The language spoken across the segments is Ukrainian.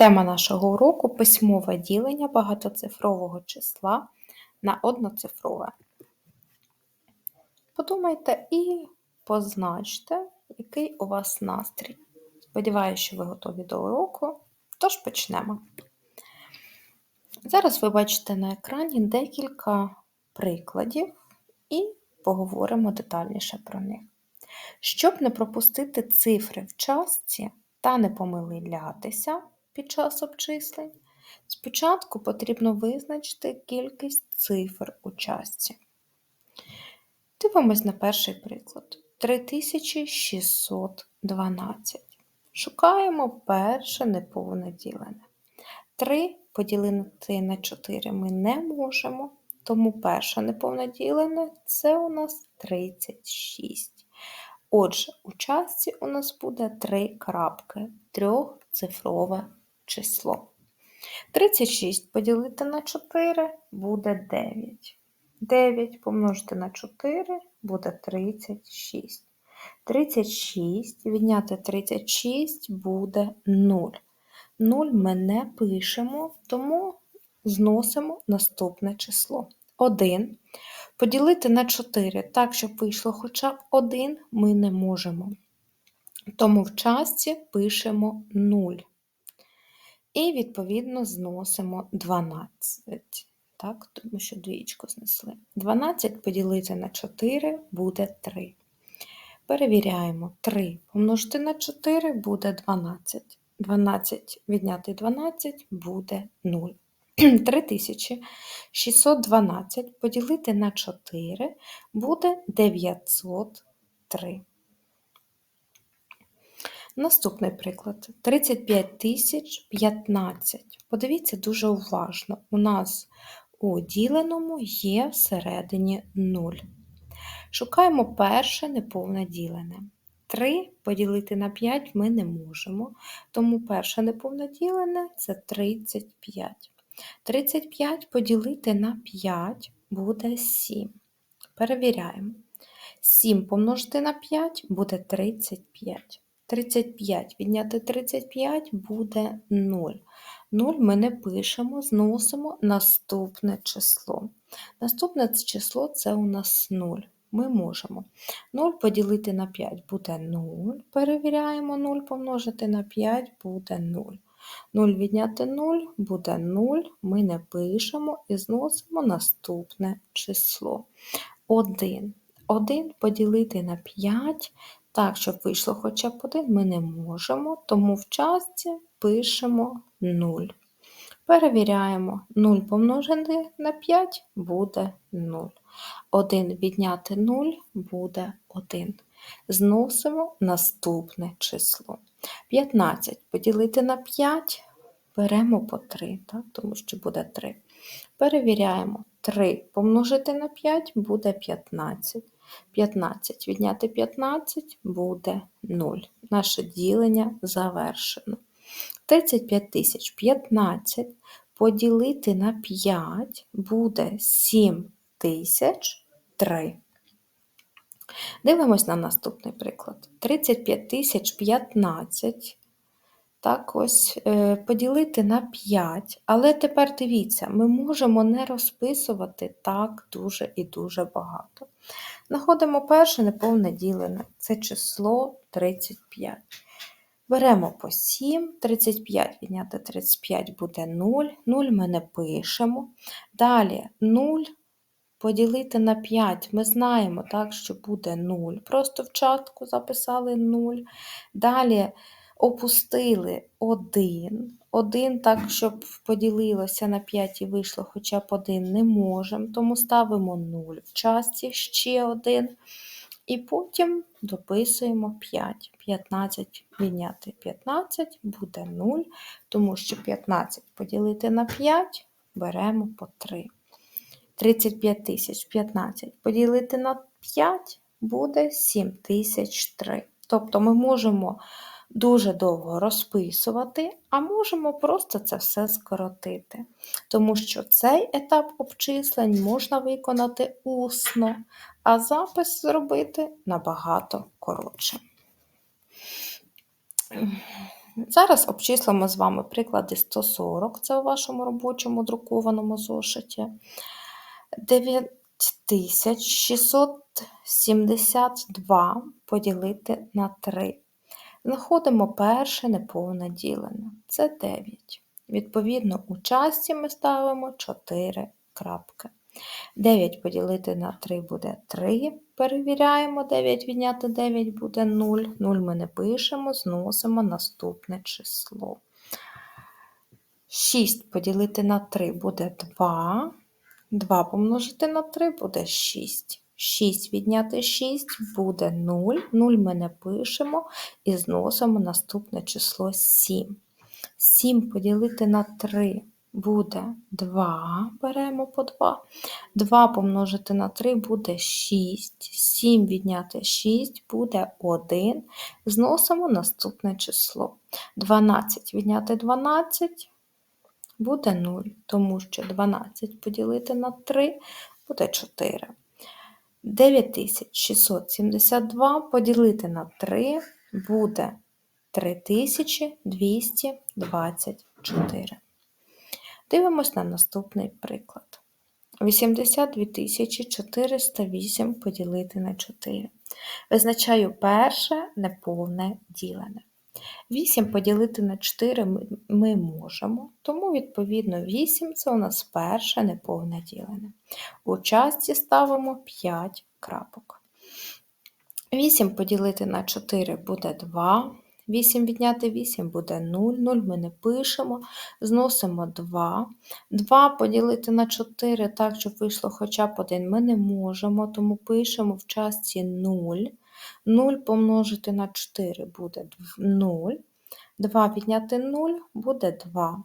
Тема нашого уроку письмове ділення багатоцифрового числа на одноцифрове. Подумайте і позначте, який у вас настрій. Сподіваюся, що ви готові до уроку, тож почнемо. Зараз ви бачите на екрані декілька прикладів і поговоримо детальніше про них. Щоб не пропустити цифри в частці та не помилятися під час обчислень, спочатку потрібно визначити кількість цифр у частці. Дивимось на перший приклад. 3612. Шукаємо перше неповне ділене. 3 поділити на 4 ми не можемо, тому перше неповне ділене це у нас 36. Отже, у частці у нас буде 3 крапки, трьохцифрове число. 36 поділити на 4 буде 9. 9 помножити на 4 буде 36. 36 відняти 36 буде 0. 0 ми не пишемо, тому зносимо наступне число. 1. Поділити на 4 так, щоб вийшло хоча б 1, ми не можемо. Тому в частці пишемо 0. І, відповідно, зносимо 12. Так, Тому що двічку знесли. 12 поділити на 4 буде 3. Перевіряємо 3 помножити на 4 буде 12. 12 відняти 12 буде 0. 3612 поділити на 4 буде 903. Наступний приклад 35015. Подивіться дуже уважно. У нас у діленому є всередині 0. Шукаємо перше неповне ділене. 3 поділити на 5 ми не можемо, тому перше неповне ділене це 35. 35 поділити на 5 буде 7. Перевіряємо. 7 помножити на 5 буде 35. 35 відняти 35 буде 0. 0 ми не пишемо, зносимо наступне число. Наступне число це у нас 0. Ми можемо 0 поділити на 5 буде 0. Перевіряємо 0 помножити на 5 буде 0. 0 відняти 0 буде 0, ми не пишемо і зносимо наступне число. 1. 1 поділити на 5, так, щоб вийшло хоча б 1, ми не можемо, тому в частці пишемо 0. Перевіряємо 0 помножити на 5 буде 0. 1 відняти 0 буде 1. Зносимо наступне число. 15 поділити на 5, беремо по 3, так, тому що буде 3. Перевіряємо 3 помножити на 5 буде 15. 15 відняти 15 буде 0. Наше ділення завершено. 35 тисяч 15 поділити на 5 буде 7 тисяч 3. Дивимось на наступний приклад. 35 тисяч 15. Так, ось е, поділити на 5. Але тепер дивіться, ми можемо не розписувати так дуже і дуже багато. Знаходимо перше неповне ділене це число 35. Беремо по 7, 35 відняти 35 буде 0, 0 ми не пишемо. Далі 0 поділити на 5 ми знаємо, так, що буде 0. Просто в чатку записали 0. Далі опустили 1. 1 так, щоб поділилося на 5 і вийшло хоча б 1 не можемо, тому ставимо 0 в часті ще 1. І потім дописуємо 5. 15 відняти 15 буде 0, тому що 15 поділити на 5 беремо по 3. 35 тисяч 15 поділити на 5 буде 7003. Тобто ми можемо дуже довго розписувати, а можемо просто це все скоротити. Тому що цей етап обчислень можна виконати усно, а запис зробити набагато коротше. Зараз обчислимо з вами приклади 140, це у вашому робочому друкованому зошиті. 9672 поділити на 3. Знаходимо перше неповне ділене. Це 9. Відповідно, у часті ми ставимо 4 крапки. 9 поділити на 3 буде 3. Перевіряємо, 9 відняти 9 буде 0. 0 ми не пишемо, зносимо наступне число. 6 поділити на 3 буде 2. 2 помножити на 3 буде 6. 6 відняти 6 буде 0. 0 ми не пишемо і зносимо наступне число 7. 7 поділити на 3 буде 2. Беремо по 2. 2 помножити на 3 буде 6. 7 відняти 6 буде 1. Зносимо наступне число. 12 відняти 12 буде 0, тому що 12 поділити на 3 буде 4. 9672 поділити на 3 буде 3224. Дивимось на наступний приклад. 82 408 поділити на 4. Визначаю перше неповне ділене. 8 поділити на 4 ми, можемо, тому, відповідно, 8 це у нас перше неповне ділене. У часті ставимо 5 крапок. 8 поділити на 4 буде 2. 8 відняти 8 буде 0, 0 ми не пишемо, зносимо 2. 2 поділити на 4, так, щоб вийшло хоча б 1, ми не можемо, тому пишемо в частці 0. 0 помножити на 4 буде 0. 2 відняти 0 буде 2.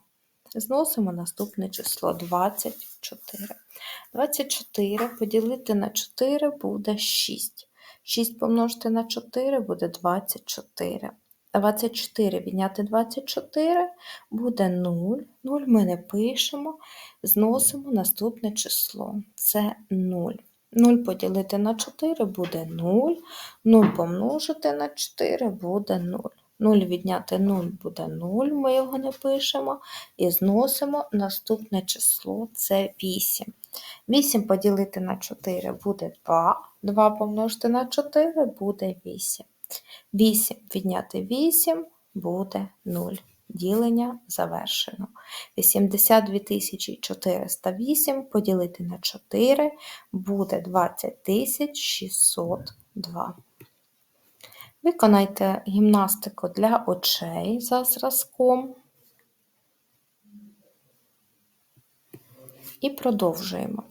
Зносимо наступне число 24. 24 поділити на 4 буде 6. 6 помножити на 4 буде 24. 24 відняти 24 буде 0. 0 ми не пишемо, зносимо наступне число. Це 0. 0 поділити на 4 буде 0. 0 помножити на 4 буде 0. 0 відняти 0 буде 0, ми його не пишемо. І зносимо наступне число це 8. 8 поділити на 4 буде 2. 2 помножити на 4 буде 8. 8 відняти 8 буде 0. Ділення завершено. 82 408 поділити на 4 буде 20 602. Виконайте гімнастику для очей за зразком. І продовжуємо.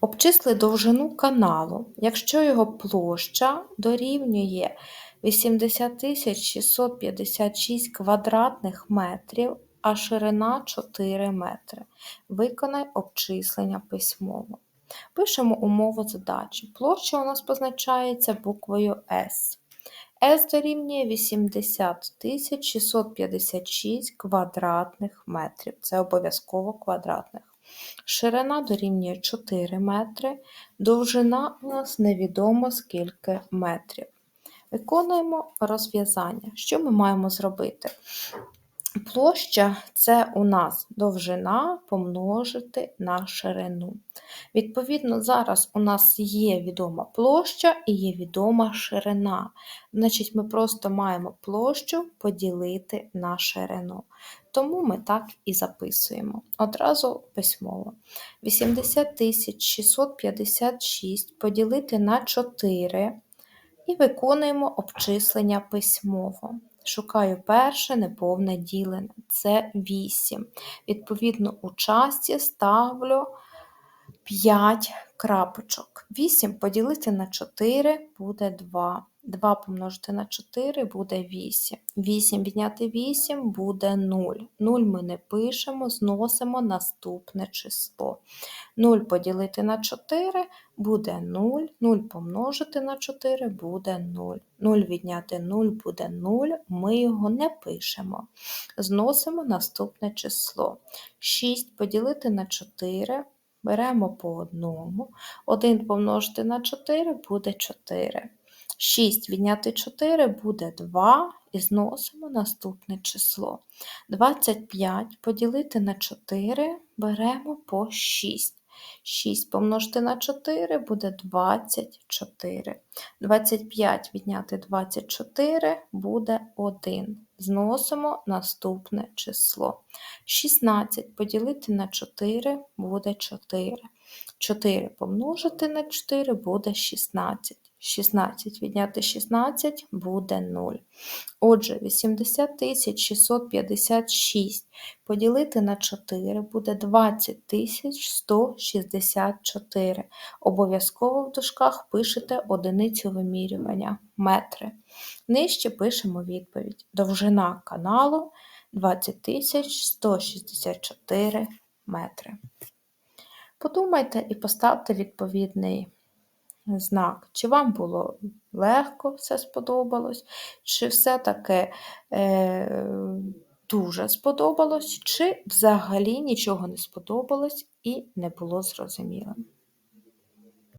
Обчисли довжину каналу, якщо його площа дорівнює 80 656 квадратних метрів, а ширина 4 метри. Виконай обчислення письмово. Пишемо умову задачі. Площа у нас позначається буквою S. S дорівнює 80 656 квадратних метрів. Це обов'язково квадратних. Ширина дорівнює 4 метри, довжина у нас невідомо скільки метрів. Виконуємо розв'язання. Що ми маємо зробити? Площа це у нас довжина помножити на ширину. Відповідно, зараз у нас є відома площа і є відома ширина. Значить, ми просто маємо площу поділити на ширину. Тому ми так і записуємо. Одразу письмово. 80 656 поділити на 4 і виконуємо обчислення письмово. Шукаю перше неповне ділене. Це 8. Відповідно, у часті ставлю 5 крапочок. 8 поділити на 4 буде 2. 2 помножити на 4 буде 8. 8 відняти 8 буде 0. 0 ми не пишемо, зносимо наступне число. 0 поділити на 4 буде 0. 0 помножити на 4 буде 0. 0 відняти 0 буде 0, ми його не пишемо. Зносимо наступне число. 6 поділити на 4. Беремо по одному. 1 помножити на 4 буде 4. 6 відняти 4 буде 2 і зносимо наступне число. 25 поділити на 4 беремо по 6. 6 помножити на 4 буде 24. 25 відняти 24 буде 1. Зносимо наступне число. 16 поділити на 4 буде 4. 4 помножити на 4 буде 16. 16 відняти 16 буде 0. Отже, 80 656 поділити на 4 буде 20 164. Обов'язково в дужках пишете одиницю вимірювання метри. Нижче пишемо відповідь. Довжина каналу 20 164 метри. Подумайте і поставте відповідний знак. Чи вам було легко все сподобалось, чи все-таки е, дуже сподобалось, чи взагалі нічого не сподобалось і не було зрозумілим.